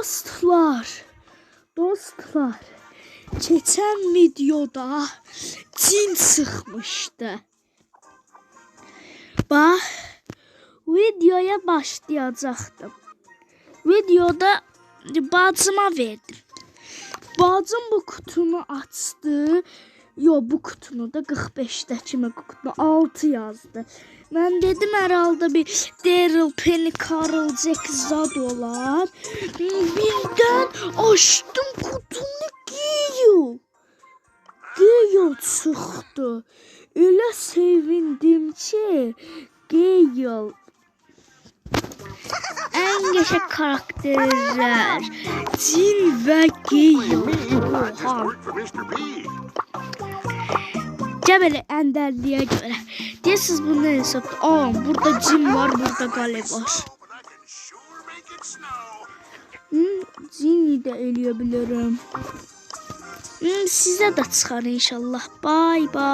Dostlar, dostlar, geçen videoda cin sıkmıştı. Bak, videoya başlayacaktım. Videoda bacıma verdim. Bacım bu kutunu açtı. Yo bu kutunu da 45'te kimi kutunu 6 yazdı. Ben dedim herhalde bir Daryl Penny Carl Jack Zad olar. Açtım kutunu giyiyor. Giyiyor çıktı. Öyle sevindim ki Gale en geçek karakterler Cin ve. B. Cebeli enderliğe göre. Diye siz bunu hesap. Aa burada cin var burada gale var. Hmm, cini de eleyebilirim. Hmm, size de çıkar inşallah. Bye bye.